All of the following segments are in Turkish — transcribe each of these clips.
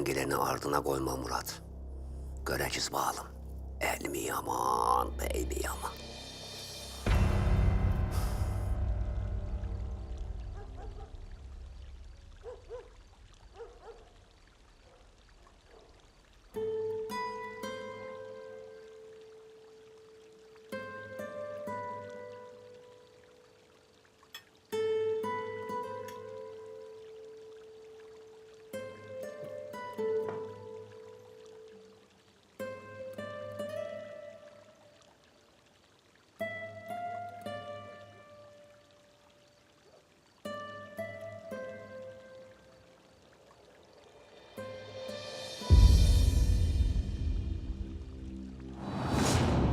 Elinden geleni ardına koyma Murat. Göreceğiz bakalım. El mi yaman, mi yaman?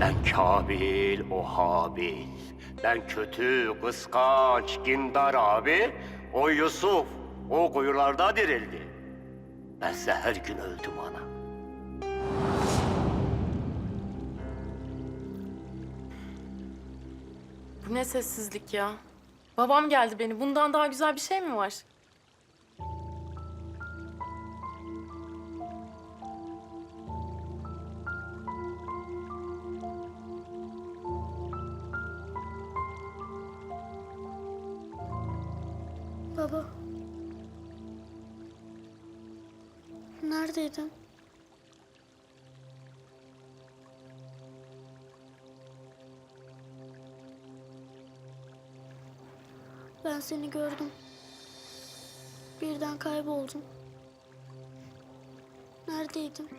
Ben Kabil, o Habil. Ben kötü, kıskanç, kindar abi. O Yusuf, o kuyularda dirildi. Bense her gün öldüm ana. Bu ne sessizlik ya? Babam geldi beni. Bundan daha güzel bir şey mi var? Neredeydin? Ben seni gördüm. Birden kayboldun. Neredeydin?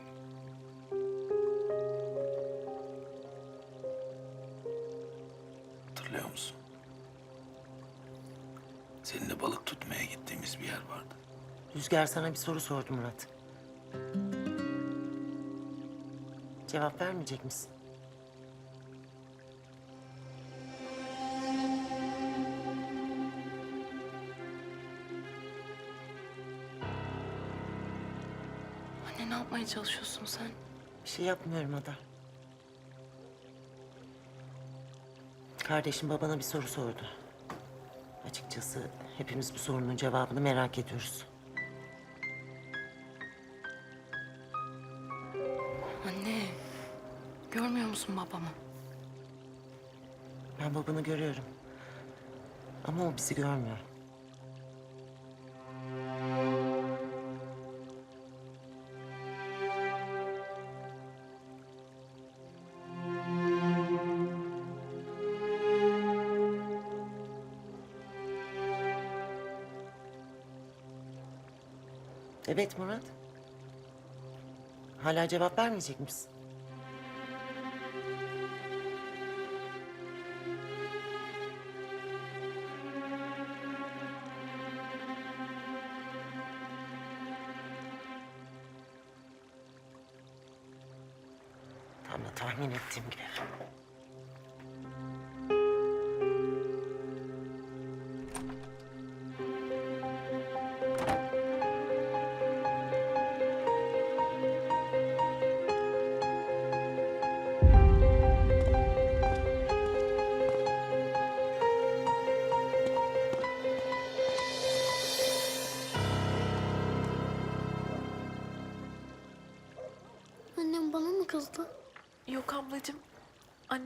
Hatırlıyor musun? Seninle balık tutmaya gittiğimiz bir yer vardı. Rüzgar sana bir soru sordu Murat. Cevap vermeyecek misin? Anne ne yapmaya çalışıyorsun sen? Bir şey yapmıyorum Ada. Kardeşim babana bir soru sordu. Açıkçası hepimiz bu sorunun cevabını merak ediyoruz. Ben babanı görüyorum. Ama o bizi görmüyor. Evet Murat. Hala cevap vermeyecek misin?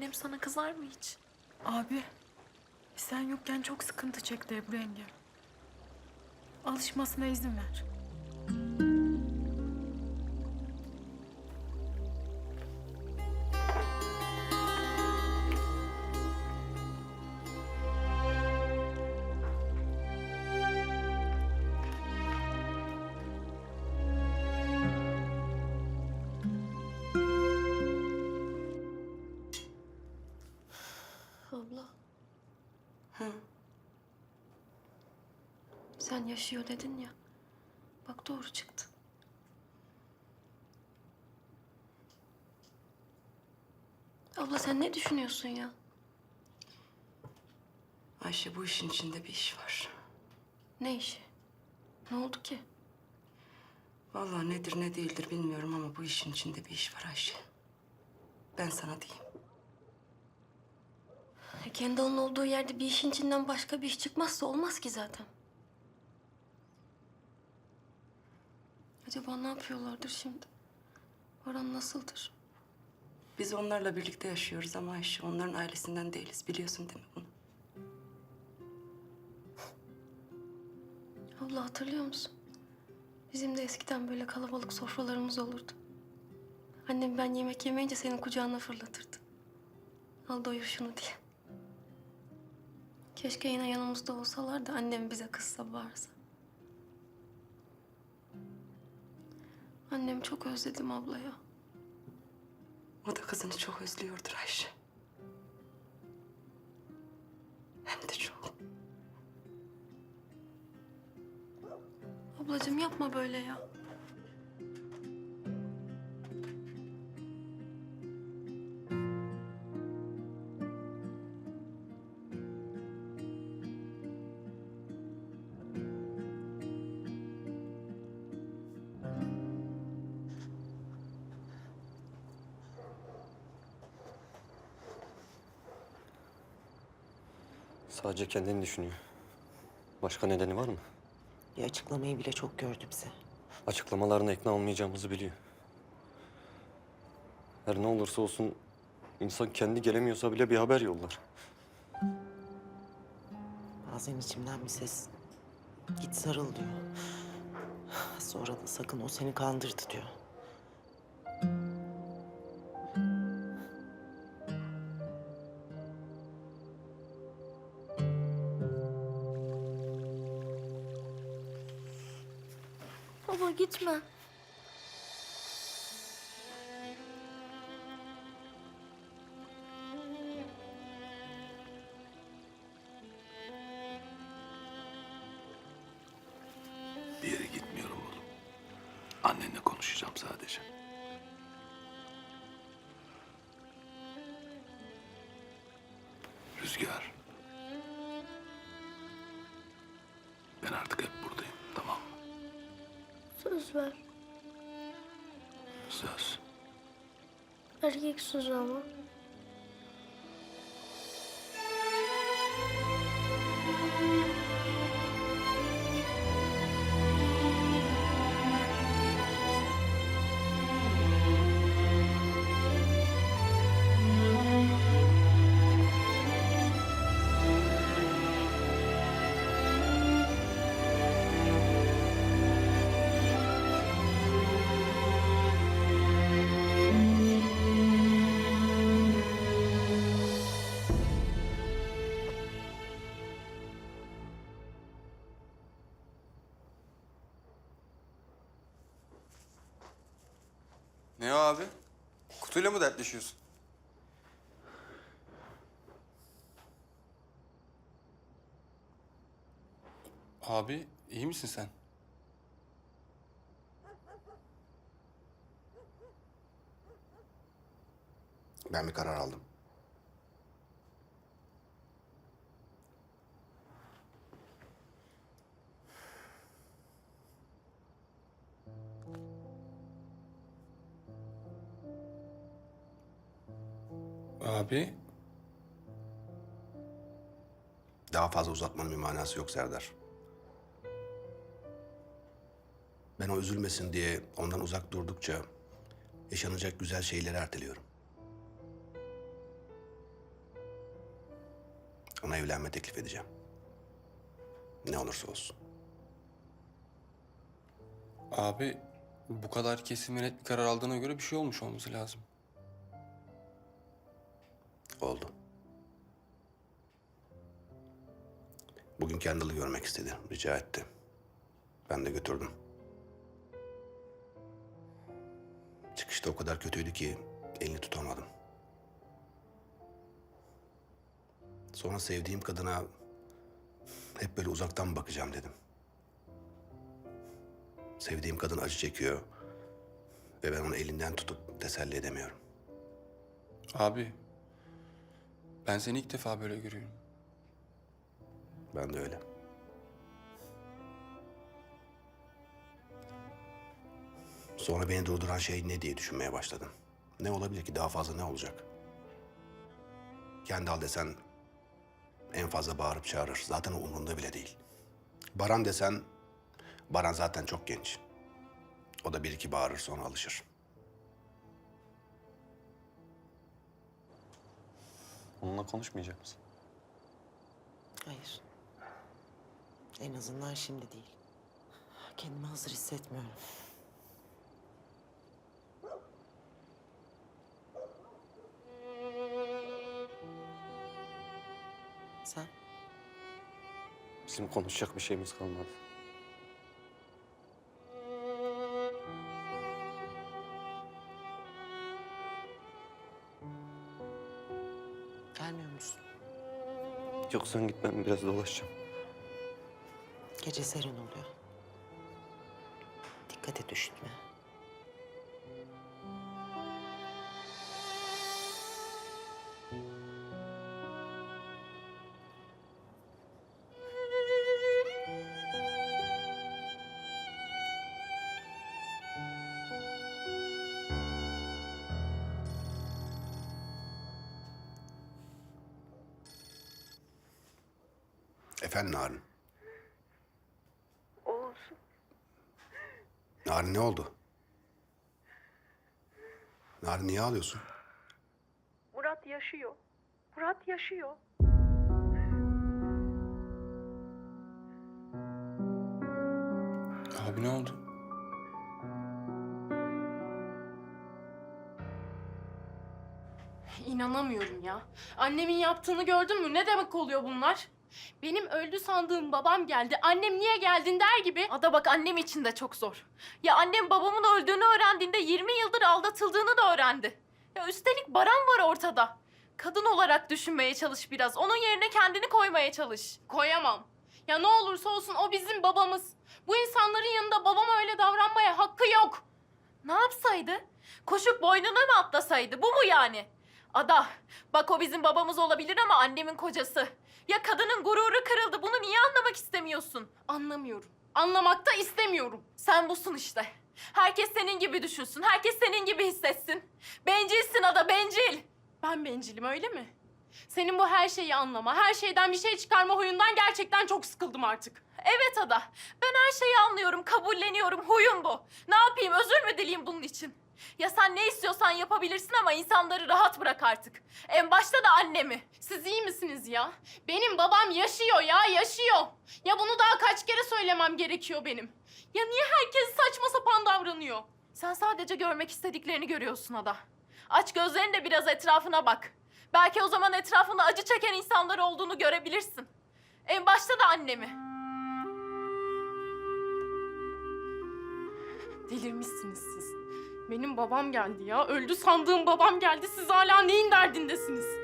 Annem sana kızar mı hiç? Abi, sen yokken çok sıkıntı çekti Ebru yenge. Alışmasına izin ver. Sen yaşıyor dedin ya. Bak doğru çıktı. Abla sen ne düşünüyorsun ya? Ayşe bu işin içinde bir iş var. Ne işi? Ne oldu ki? Vallahi nedir ne değildir bilmiyorum ama bu işin içinde bir iş var Ayşe. Ben sana diyeyim. E, Kendall'ın olduğu yerde bir işin içinden başka bir iş çıkmazsa olmaz ki zaten. Acaba ne yapıyorlardır şimdi? Baran nasıldır? Biz onlarla birlikte yaşıyoruz ama Ayşe onların ailesinden değiliz. Biliyorsun değil mi bunu? Abla hatırlıyor musun? Bizim de eskiden böyle kalabalık sofralarımız olurdu. Annem ben yemek yemeyince senin kucağına fırlatırdı. Al doyur şunu diye. Keşke yine yanımızda olsalar da annem bize kızsa bağırsa. Annem çok özledim abla ya. O da kızını çok özlüyordur Ayşe. Hem de çok. Ablacığım yapma böyle ya. Sadece kendini düşünüyor. Başka nedeni var mı? Bir açıklamayı bile çok gördü bize. Açıklamalarına ikna olmayacağımızı biliyor. Her ne olursa olsun insan kendi gelemiyorsa bile bir haber yollar. Bazen içimden bir ses git sarıl diyor. Sonra da sakın o seni kandırdı diyor. Gitme. Bir yere gitmiyorum oğlum. Annenle konuşacağım sadece. Sözü ama. Ne o abi? Kutuyla mı dertleşiyorsun? Abi iyi misin sen? Ben bir karar aldım. Abi Daha fazla uzatmanın bir manası yok Serdar. Ben o üzülmesin diye ondan uzak durdukça yaşanacak güzel şeyleri erteliyorum. Ona evlenme teklif edeceğim. Ne olursa olsun. Abi bu kadar kesin ve net bir karar aldığına göre bir şey olmuş olması lazım. Oldu. Bugün Kendall'ı görmek istedi. Rica etti. Ben de götürdüm. Çıkışta o kadar kötüydü ki elini tutamadım. Sonra sevdiğim kadına hep böyle uzaktan bakacağım dedim. Sevdiğim kadın acı çekiyor ve ben onu elinden tutup teselli edemiyorum. Abi ben seni ilk defa böyle görüyorum. Ben de öyle. Sonra beni durduran şey ne diye düşünmeye başladım. Ne olabilir ki daha fazla ne olacak? Kendal desen en fazla bağırıp çağırır. Zaten umurunda bile değil. Baran desen Baran zaten çok genç. O da bir iki bağırır sonra alışır. Onunla konuşmayacak mısın? Hayır. En azından şimdi değil. Kendimi hazır hissetmiyorum. Sen? Bizim konuşacak bir şeyimiz kalmadı. Gelmiyor musun? Yok sen git ben biraz dolaşacağım. Gece serin oluyor. Dikkat et üşütme. Ağlıyorsun? Murat yaşıyor. Murat yaşıyor. Abi ne oldu? İnanamıyorum ya. Annemin yaptığını gördün mü? Ne demek oluyor bunlar? Benim öldü sandığım babam geldi. Annem niye geldin der gibi. Ada bak annem için de çok zor. Ya annem babamın öldüğünü öğrendiğinde 20 yıldır aldatıldığını da öğrendi. Ya üstelik Baran var ortada. Kadın olarak düşünmeye çalış biraz. Onun yerine kendini koymaya çalış. Koyamam. Ya ne olursa olsun o bizim babamız. Bu insanların yanında babam öyle davranmaya hakkı yok. Ne yapsaydı? Koşup boynuna mı atlasaydı? Bu mu yani? Ada, bak o bizim babamız olabilir ama annemin kocası. Ya kadının gururu kırıldı. Bunu niye anlamak istemiyorsun? Anlamıyorum. Anlamak da istemiyorum. Sen busun işte. Herkes senin gibi düşünsün. Herkes senin gibi hissetsin. Bencilsin Ada, bencil. Ben bencilim öyle mi? Senin bu her şeyi anlama, her şeyden bir şey çıkarma huyundan gerçekten çok sıkıldım artık. Evet Ada, ben her şeyi anlıyorum, kabulleniyorum, huyum bu. Ne yapayım, özür mü dileyim bunun için? Ya sen ne istiyorsan yapabilirsin ama insanları rahat bırak artık. En başta da annemi. Siz iyi misiniz ya? Benim babam yaşıyor ya, yaşıyor. Ya bunu daha kaç kere söylemem gerekiyor benim? Ya niye herkes saçma sapan davranıyor? Sen sadece görmek istediklerini görüyorsun Ada. Aç gözlerini de biraz etrafına bak. Belki o zaman etrafında acı çeken insanlar olduğunu görebilirsin. En başta da annemi. Delirmişsiniz siz. Benim babam geldi ya. Öldü sandığım babam geldi. Siz hala neyin derdindesiniz?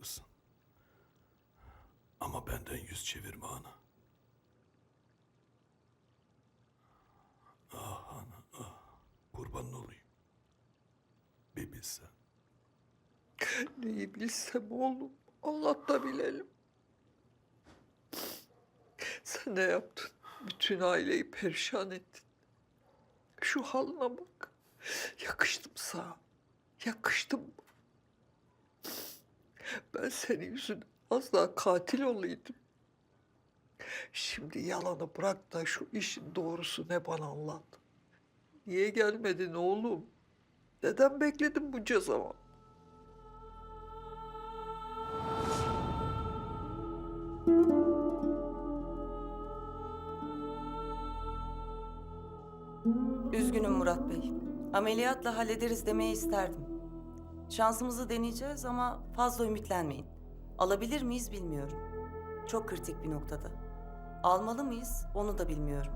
Haklısın. Ama benden yüz çevirme ana. Ah ana ah. Kurban olayım. Bir bilsen. Neyi bilsem oğlum. Allah da bilelim. Sen ne yaptın? Bütün aileyi perişan ettin. Şu haline bak. Yakıştım sana. Yakıştım. Ben senin yüzünden az daha katil olaydım. Şimdi yalanı bırak da şu işin doğrusu ne bana anlat. Niye gelmedin oğlum? Neden bekledin bunca zaman? Üzgünüm Murat Bey. Ameliyatla hallederiz demeyi isterdim. Şansımızı deneyeceğiz ama fazla ümitlenmeyin. Alabilir miyiz bilmiyorum. Çok kritik bir noktada. Almalı mıyız onu da bilmiyorum.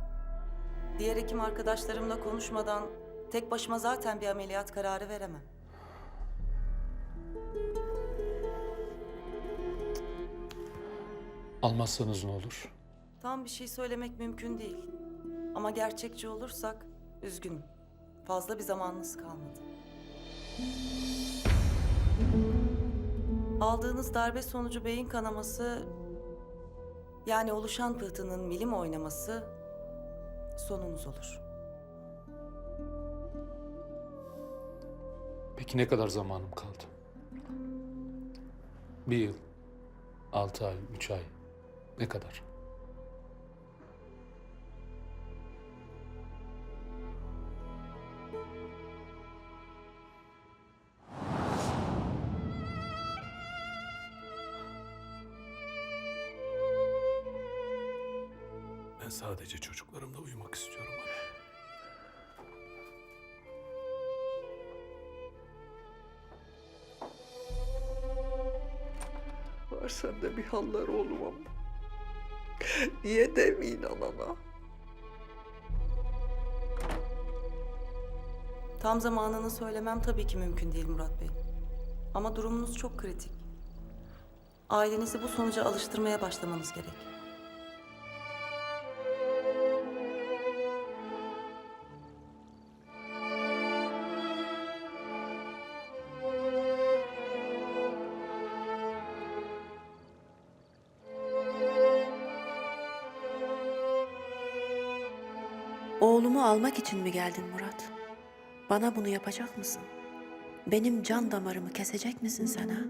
Diğer hekim arkadaşlarımla konuşmadan tek başıma zaten bir ameliyat kararı veremem. Almazsanız ne olur? Tam bir şey söylemek mümkün değil. Ama gerçekçi olursak üzgünüm. Fazla bir zamanınız kalmadı. Aldığınız darbe sonucu beyin kanaması Yani oluşan pıhtının milim oynaması sonunuz olur. Peki ne kadar zamanım kaldı? Bir yıl, altı ay, üç ay. Ne kadar? Var sende bir haller oğlum ama. Niye demeyin anana? Tam zamanını söylemem tabii ki mümkün değil Murat Bey. Ama durumunuz çok kritik. Ailenizi bu sonuca alıştırmaya başlamanız gerek. Almak için mi geldin Murat? Bana bunu yapacak mısın? Benim can damarımı kesecek misin sen ha?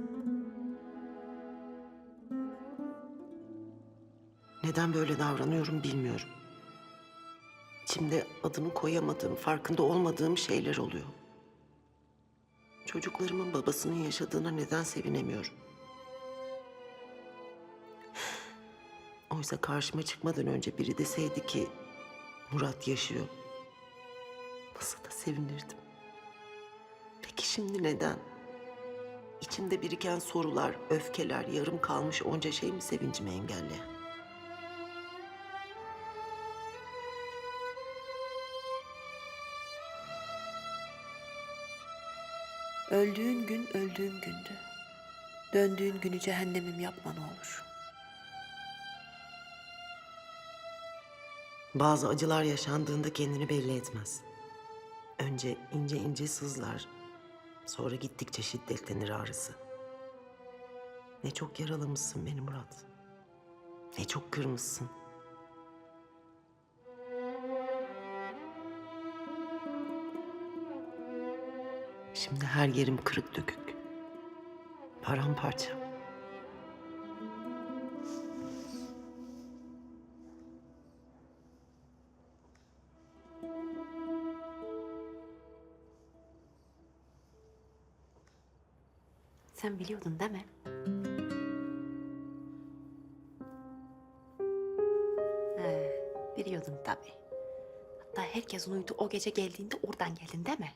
Neden böyle davranıyorum bilmiyorum. İçimde adını koyamadığım, farkında olmadığım şeyler oluyor. Çocuklarımın babasının yaşadığına neden sevinemiyorum? Oysa karşıma çıkmadan önce biri deseydi ki Murat yaşıyor. Nasıl da sevinirdim. Peki şimdi neden? İçimde biriken sorular, öfkeler, yarım kalmış onca şey mi sevincimi engelleyen? Öldüğün gün öldüğüm gündü. Döndüğün günü cehennemim yapma ne olur. Bazı acılar yaşandığında kendini belli etmez. Önce ince ince sızlar, sonra gittikçe şiddetlenir ağrısı. Ne çok yaralamışsın beni Murat. Ne çok kırmışsın. Şimdi her yerim kırık dökük. Paramparça. Sen biliyordun değil mi? He, biliyordun tabii. Hatta herkes uyudu o gece geldiğinde oradan geldin değil mi?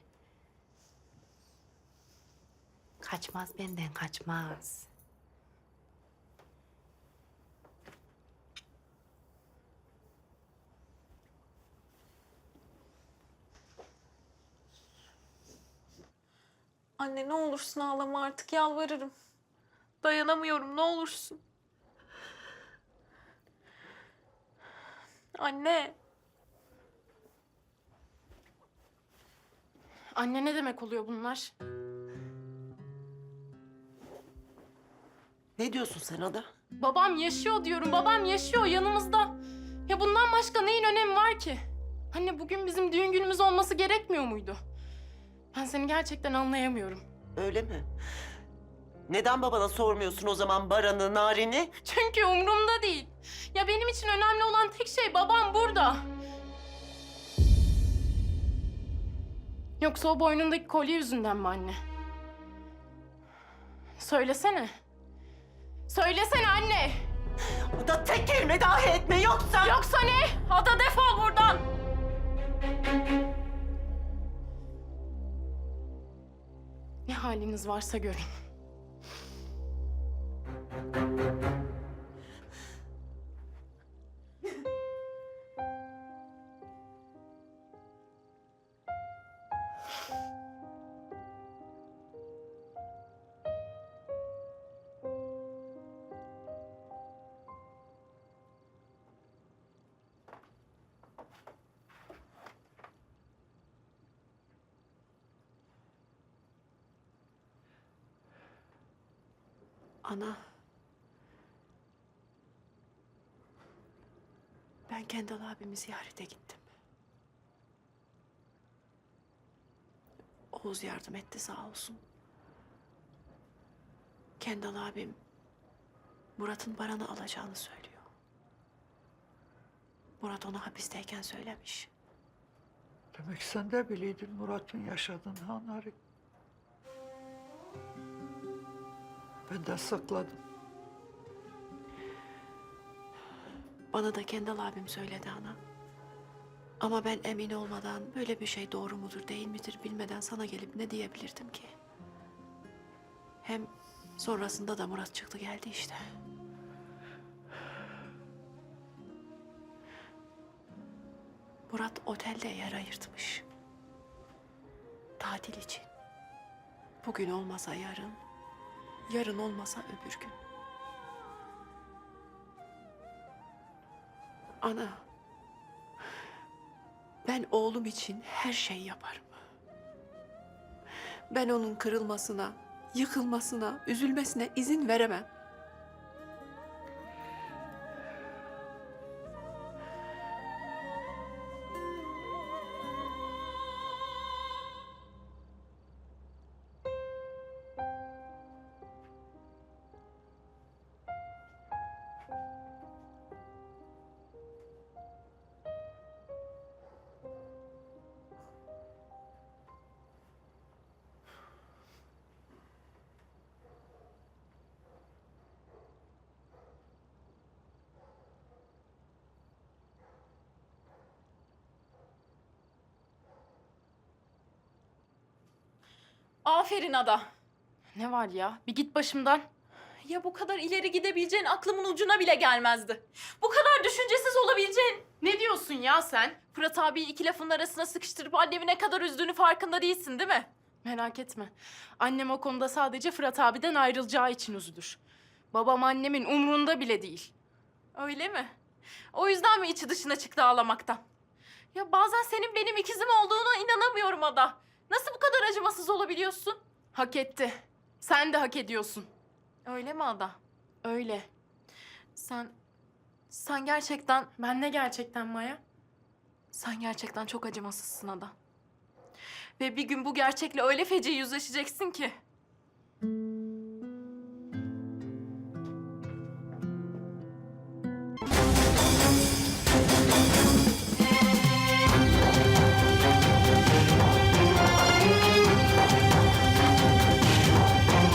Kaçmaz benden kaçmaz. Ne olursun ağlama artık yalvarırım. Dayanamıyorum ne olursun. Anne. Anne ne demek oluyor bunlar? Ne diyorsun sen Ada? Babam yaşıyor diyorum. Babam yaşıyor yanımızda. Ya bundan başka neyin önemi var ki? Anne bugün bizim düğün günümüz olması gerekmiyor muydu? Ben seni gerçekten anlayamıyorum. Öyle mi? Neden babana sormuyorsun o zaman Baran'ı, Narin'i? Çünkü umurumda değil. Ya benim için önemli olan tek şey babam burada. Yoksa o boynundaki kolye yüzünden mi anne? Söylesene. Söylesene anne. Ada tek kelime dahi etme yoksa... Yoksa ne? Ada defol buradan. Haliniz varsa görün. Ana. Ben Kendal abimi ziyarete gittim. Oğuz yardım etti sağ olsun. Kendal abim Murat'ın paranı alacağını söylüyor. Murat ona hapisteyken söylemiş. Demek sen de biliydin Murat'ın yaşadığını ha Narin. Ben de sakladım. Bana da Kendal abim söyledi ana. Ama ben emin olmadan böyle bir şey doğru mudur değil midir bilmeden sana gelip ne diyebilirdim ki? Hem sonrasında da Murat çıktı geldi işte. Murat otelde yer ayırtmış. Tatil için. Bugün olmasa yarın, yarın olmasa öbür gün. Ana, ben oğlum için her şeyi yaparım. Ben onun kırılmasına, yıkılmasına, üzülmesine izin veremem. Aferin Ada. Ne var ya? Bir git başımdan. Ya bu kadar ileri gidebileceğin aklımın ucuna bile gelmezdi. Bu kadar düşüncesiz olabileceğin. Ne diyorsun ya sen? Fırat abiyi iki lafın arasına sıkıştırıp annemi ne kadar üzdüğünü farkında değilsin değil mi? Merak etme. Annem o konuda sadece Fırat abiden ayrılacağı için üzülür. Babam annemin umrunda bile değil. Öyle mi? O yüzden mi içi dışına çıktı ağlamaktan? Ya bazen senin benim ikizim olduğuna inanamıyorum Ada. Nasıl bu kadar acımasız olabiliyorsun? Hak etti. Sen de hak ediyorsun. Öyle mi Ada? Öyle. Sen... Sen gerçekten... Ben ne gerçekten Maya? Sen gerçekten çok acımasızsın Ada. Ve bir gün bu gerçekle öyle feci yüzleşeceksin ki...